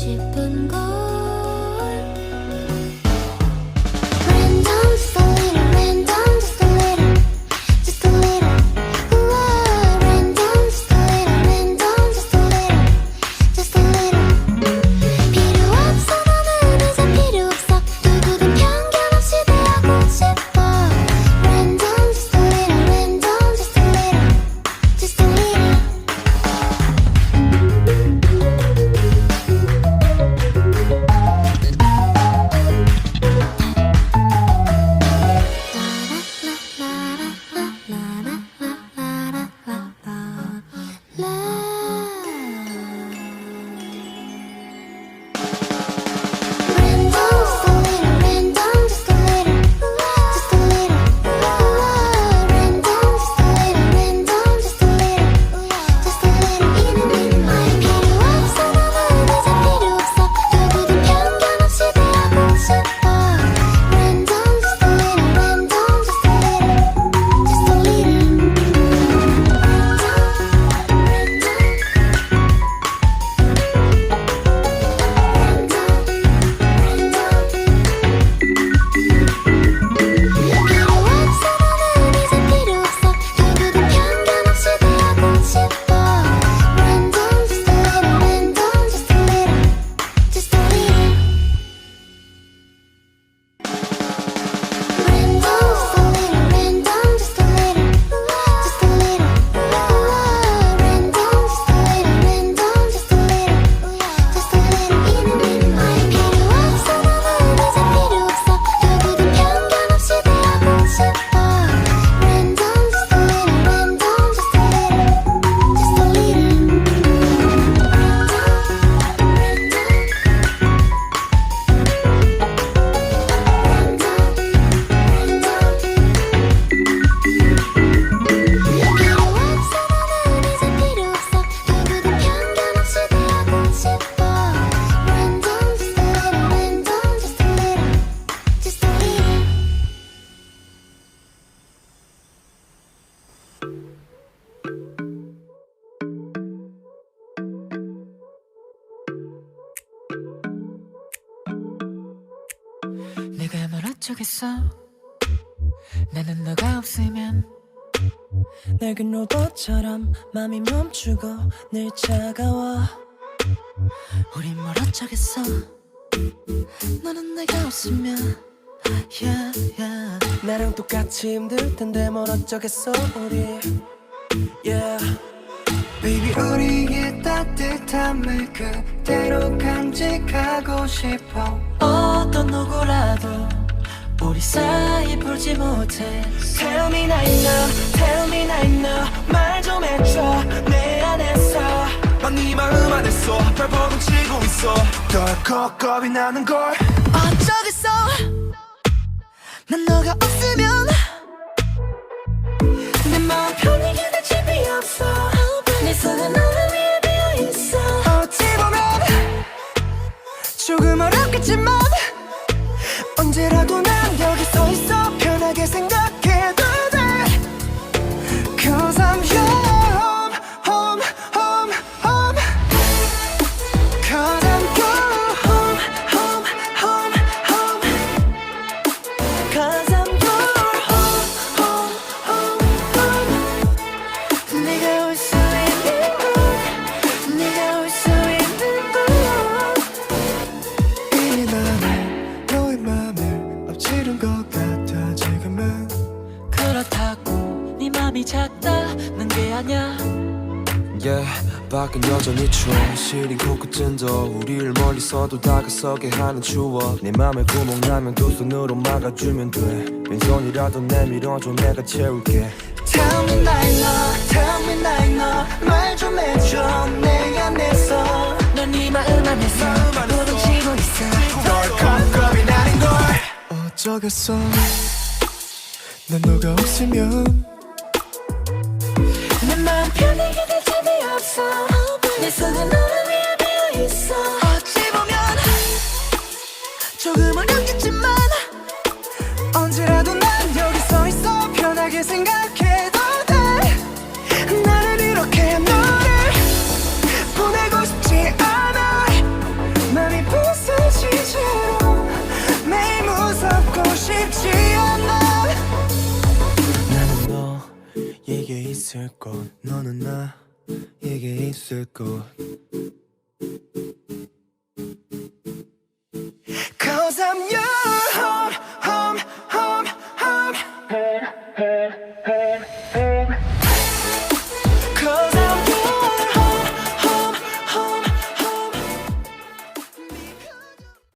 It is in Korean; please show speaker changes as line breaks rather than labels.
Sip 来。 어쩌겠어? 나는 너가 없으면
낡은 로봇처럼 맘이 멈추고 늘 차가워.
우린 뭘 어쩌겠어? 너는 내가 없으면 yeah, yeah.
나랑 똑같이 힘들 텐데 뭘 어쩌겠어 우리. Yeah.
Baby 우리의 따뜻함을 그대로 간직하고 싶어.
어떤 누구라도 우리 사이 풀지 못해.
Tell me now Tell me now now. 말좀 해줘 내 안에서.
넌네 마음 안에서 발버둥 치고 있어. 덜컥 겁이 나는 걸.
어쩌겠어? 난 너가 없으면. 내 마음 편히 기댈 집이 없어. 내 속은 너를 위해 비어있어.
어찌 보면 조금 어렵겠지만
작다는 게 아냐
Yeah, 밖은 여전히 추워. 시린 코끝은도 우리를 멀리서도 다가서게 하는 추억. 네 맘에 구멍 나면 두 손으로 막아주면 돼. 빈손이라도 내밀어줘 내가 채울게.
Tell me now, tell me now, 말좀 해줘 내 안에서.
넌 네 마음 안에서 부둥 치고 있어.
덜컥 겁이 나는 걸. 어쩌겠어? 난 너가 없으면
내 편히 기댈 집이 없어. 내 속은 너를 위해 비어있어.
어찌 보면 조금 어렵겠지만 언제라도 난 여기 서 있어. 편하게 생각해